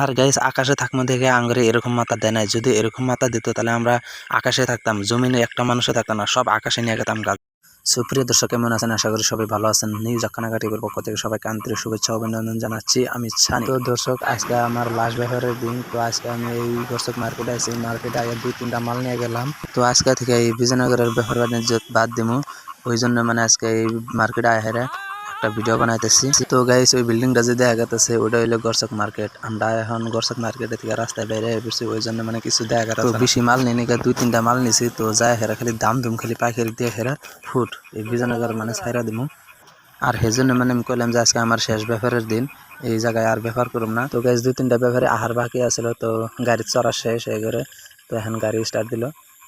আর guys আকাশে থাকব দেখে আঙ্গুরে এরকম মাথা দেয় নাই। যদি এরকম মাথা দিত, তাহলে আমরা আকাশে থাকতাম, জমিনে একটা মানুষও থাকতাম না, সব আকাশে নিয়ে গেতাম গাছ। সুপ্রিয় দর্শক, কেমন আছেন? আশা করি সবাই ভালো আছেন। নিউজ আখানাঘা টিভির পক্ষ থেকে সবাইকে আন্তরিক শুভেচ্ছা, অভিনন্দন জানাচ্ছি। আমি ছানি। তো দর্শক, আজকে আমার লাস্ট ব্যবহারের দিন। তো আজকে আমি এই দর্শক মার্কেটে আছি মার্কেটে আগে দুই, তিনটা মাল নিয়ে গেলাম। তো আজকে থেকে এই বিজয়নগরের ব্যাপার বাণিজ্য বাদ দিমু। ওই জন্য মানে আজকে এই মার্কেটে আহেরা একটা ভিডিও বানাইতেছি। তো গাইস ওই বিল্ডিংটা যে দেখা গেছে ওটা হইল গরসক মার্কেট আমরা এখন গরসক মার্কেটে থেকে রাস্তায় বাইরে এসেছি ওই জন্য মানে কিছু দেখা গেছে বেশি মাল নিয়ে নিয়ে দুই তিনটা মাল নিছি তো যায় হেরা খালি দাম দুম খালি পাইকারি দিয়ে হেরা ফুট। এই বিজয়নগর মানে ছাইরা দিব আর সেজন্য মানে আমি কইলাম যে আজকে আমার শেষ ব্যাপারের দিন এই জায়গায় আর ব্যাপার করুম না। তো গাইস দুই তিনটা ব্যাপারে আহার বাকি আছিল তো গাড়ি চড়া শেষ হয়ে গেলে তো এখন গাড়ি স্টার্ট দিল।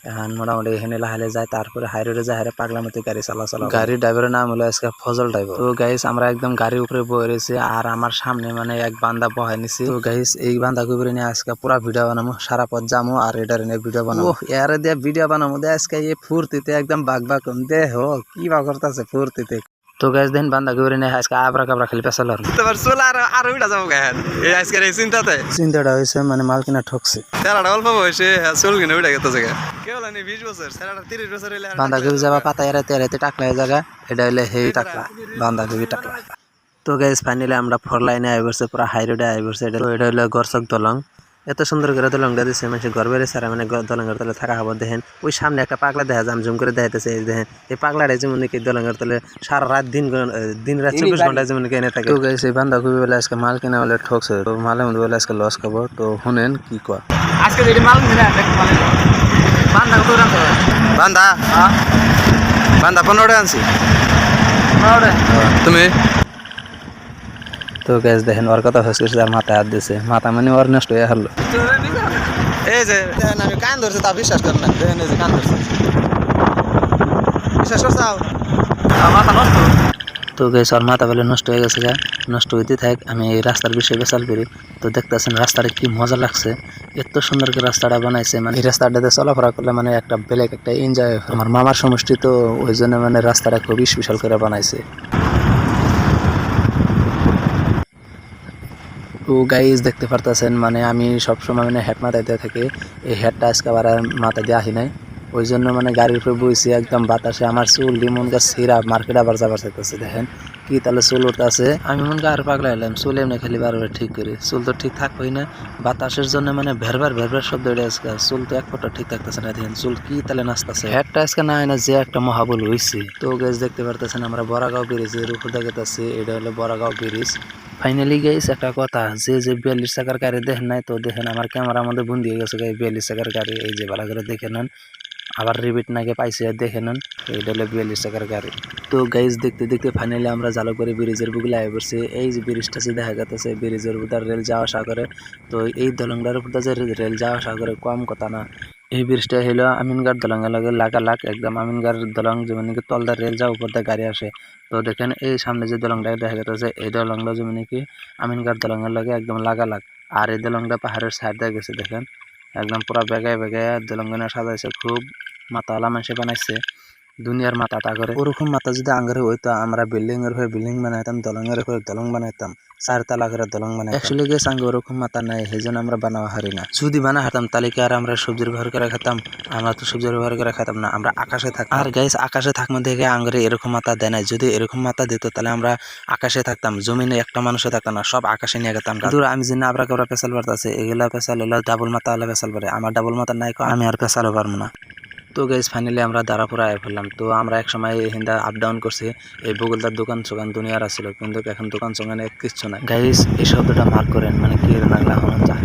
এখন মোটামুটি এখানে লাহালে যায় তারপরে হাই রোডে যায় হারে পাগলা মতো গাড়ি চলাচল গাড়ির ড্রাইভারের নাম হলো আজকে ফজল ড্রাইভার তো গাইস আমরা একদম গাড়ির উপরে বয়ে রয়েছি আর আমার সামনে মানে এক বান্দা বহাই নিছি। তো গাইস এই বান্দা কুপুরে নিয়ে আজকে পুরা ভিডিও বানাবো সারা পথ যাব আর এটার নিয়ে ভিডিও বানাবো এর দিয়ে ভিডিও বানাবো দে আজকে এই ফুর্তিতে একদম বাঘ বাঘ দে হো কি বা করতেছে ফুর্তিতে। তো গাইস দেন বান্দা কুবরে নিয়ে আজকে আবরা কাবরা খালি পেশাল তোমার চুল আর আর উঠা যাব গায়ে এই আজকের এই চিন্তাতে। চিন্তাটা হয়েছে মানে মাল কিনা ঠকছে। তেরাটা অল্প বয়সে চুল কিনে উঠে গেছে জায়গা কেউ জানি বিশ বছর? তেরাটা তিরিশ বছর হইলে আর যাবা পাতা এরাতে এরাতে টাকলা এই জায়গা এটা হইলে হেই টাকলা টাকলা। তো গাইজ ফাইনালি আমরা ফোর লাইনে আই পড়ছে পুরো হাই রোডে আই পড়ছে এটা হইল গরসক দলং। এত সুন্দর করে দলংটা দিচ্ছে মানুষ ঘর বেড়ে সারা মানে দলঙ্গের তলে থাকা হব দেখেন। ওই সামনে একটা পাগলা দেখা যায় জুম করে দেখাইতেছে এই দেখেন। এই পাগলাটা যেমন কি দলঙ্গের তলে সারা রাত দিন দিন রাত চব্বিশ ঘণ্টা যেমন কি এনে থাকে। তো গাইজ এই বলে আজকে মাল কিনা বলে ঠকছে। তো মালের মধ্যে বলে আজকে লস খাব। তো শুনেন কি কয়। আজকে যদি মাল কিনে বান্ধা বান্ধা বান্ধা পনেরো টাকা আনছি। তুমি? তো গ্যাস দেখেন ওর কথা ফেস করছে আর মাথায় হাত দিছে। মাথা মানে ওর নষ্ট হয়ে হারলো। এই যে দেখেন আমি কান ধরছি তা বিশ্বাস করেন না। দেখেন এই যে কান ধরছি। বিশ্বাস করছাও মাথা নষ্ট? তো গ্যাস ওর মাথা বলে নষ্ট হয়ে গেছে গা। নষ্ট হইতে থাক আমি এই রাস্তার বিষয়ে বেসাল করি। তো দেখতেছেন রাস্তাটা কি মজা লাগছে। এত সুন্দর করে রাস্তাটা বানাইছে মানে এই রাস্তাটাতে চলাফেরা করলে মানে একটা বেলেগ একটা এনজয় আমার মামার সমষ্টি তো ওই জন্য মানে রাস্তাটা খুবই স্পেশাল করে বানাইছে। তো গাইজ দেখতে পারতেছেন মানে আমি সবসময় মানে হেড মাথায় দিয়ে থাকি। এই হেডটা আজকে আবার আর মাথা দিয়ে আহি নাই। ওই জন্য মানে গাড়ির উপরে বইছি, একদম বাতাসে আমার চুল লিমন গাছ সিরা মার্কেট আবার যাবার চাইতেছে, দেখেন। কি তাহলে চুল উঠতেছে? আমি মন আর পাগলা এলাম চুল এমনি খালি বারবার ঠিক করি। চুল তো ঠিক থাকবেই না। বাতাসের জন্য মানে ভেরবার ভেরবার শব্দ উঠে আজকে, চুল তো এক ফোটা ঠিক থাকতেছে না, দেখেন। চুল কি তাহলে নাচতেছে? হেডটা আজকে না না, যে একটা মহাবল হইছে। তো গাছ দেখতে পারতেছেন, আমরা বড়াগাঁও ব্রিজের উপর দেখতেছি এটা হলো বড়াগাঁও ব্রিজ ফাইনালি গাইস একটা কথা, যে যে, বিয়াল্লিশ টাকার গাড়ি দেখেন নাই, তো দেখেন আমার ক্যামেরার মধ্যে বন্দি হয়ে গেছে বিয়াল্লিশ টাকার গাড়ি। এই যে, ভালো করে দেখে নেন। আবার রিপিট নাকি পাইছে, দেখে নেন। এইটা হলো বিয়াল্লিশ টাকার গাড়ি। তো গাইজ দেখতে দেখতে ফাইনালি আমরা জালুকবাড়ি ব্রিজের বুকলে আয় পড়ছি এই যে ব্রিজটা যে দেখা যাচ্ছে ব্রিজের উপর রেল যাওয়া আসা করে, তো এই দলংটার উপর যে রেল যাওয়া আসা করে, কম কথা না। এই ব্রিজটা হইল আমিনগার দলংয়ের লগে লাগা লাগ একদম আমিনগার দলং যেমন কি তলদার রেল যা উপর দিয়ে গাড়ি আসে। তো দেখেন এই সামনে যে দলংটা দেখা যাচ্ছে এই দলংটা যেমন কি আমিনগার দলংয়ের লগে একদম লাগা লাগ আর এই দলংটা পাহাড়ের সাইড দিয়ে গেছে দেখেন, একদম পুরা বেগায় বেগায় দলঙ্গনে সাজাইছে, খুব মাথাওয়ালা মানুষে বানাইছে। দুনিয়ার মাথা তা করে। ওরকম মাথা যদি আঙ্গারে হইতো আমরা বিল্ডিং এর হয়ে বিল্ডিং বানাইতাম দলঙ্গের হয়ে দলং বানাইতাম চারতলা করে দলং বানাই অ্যাকচুয়ালি গেছে আঙ্গে ওরকম মাথা নাই সেই জন্য আমরা বানাওয়া হারি না। যদি বানা হারতাম তাহলে কি আর আমরা সবজির ব্যবহার করে খেতাম আমরা তো সবজির ব্যবহার করে খেতাম না আমরা আকাশে থাক আর গাইস আকাশে থাকব দেখে আঙ্গরে এরকম মাথা দেয় নাই। যদি এরকম মাথা দিত তাহলে আমরা আকাশে থাকতাম জমিনে একটা মানুষও থাকতাম না সব আকাশে নিয়ে গেতাম কিন্তু আমি যে আবরা কাবরা পেশাল পারতাছে এগুলা পেশাল হলো ডাবল মাথা হলে পেশাল পারে আমার ডাবল মাথা নাই আমি আর পেশালও পারব না। তো গাইজ ফাইনালি আমরা দারাপুরা আয় ফেললাম। তো আমরা এক সময় হিন্দা আপ ডাউন করছি। এই বগুলদার দোকান সোকান দুনিয়ার আসছিল কিন্তু এখন দোকান সোকানে কিচ্ছু নাই। গাইজ এই শব্দটা মার্ক করেন মানে কি নাগলা হন যায়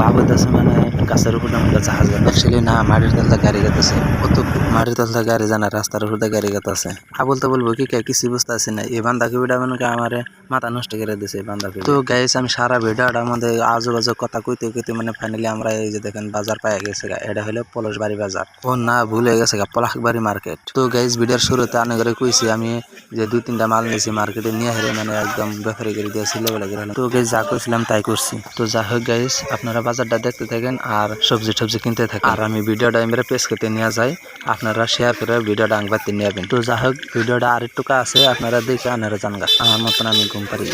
বাবুদাসে মানে গাছের উপর আমাদের জাহাজ গেল। অ্যাকচুয়ালি না মাটির তলতে গাড়ি গেতেছে। কত মাটির তলতে গাড়ি জানা রাস্তার উপর গাড়ি গেতেছে। আবল তো বলব কি কে কিছু বুঝতে আসি না। এই বান্ধাকপিটা মানে আমার মাথা নষ্ট করে দিছে এই বান্ধাকপি তো গাইস আমি সারা ভিডিওটার মধ্যে আজুবাজু কথা কইতে কইতে মানে ফাইনালি আমরা এই যে দেখেন বাজার পাই গেছে গা। এটা হলো পলাশবাড়ি বাজার। ও না ভুল হয়ে গেছে গা পলাশবাড়ি মার্কেট তো গাইস ভিডিওর শুরুতে অনেক করে কইছি আমি যে দুই তিনটা মাল নিয়েছি মার্কেটে নিয়ে হেরে মানে একদম ব্যাপারে করে দিয়েছি লেবেলে করে। তো গাইস যা করছিলাম তাই করছি। তো যা হোক গাইস আপনারা বাজারটা দেখতে থাকেন আর আর সবজি টবজি কিনতে থাকে আর আমি ভিডিওটা এমনি পেজকেতে নিয়ে যাই, আপনারা শেয়ার করে ভিডিওটা আঁকবার তিনি নেবেন। তো যাই হোক ভিডিওটা আর একটু আছে, আপনারা দেখে আনারা জানগা। আমার মতন আমি ঘুম পারি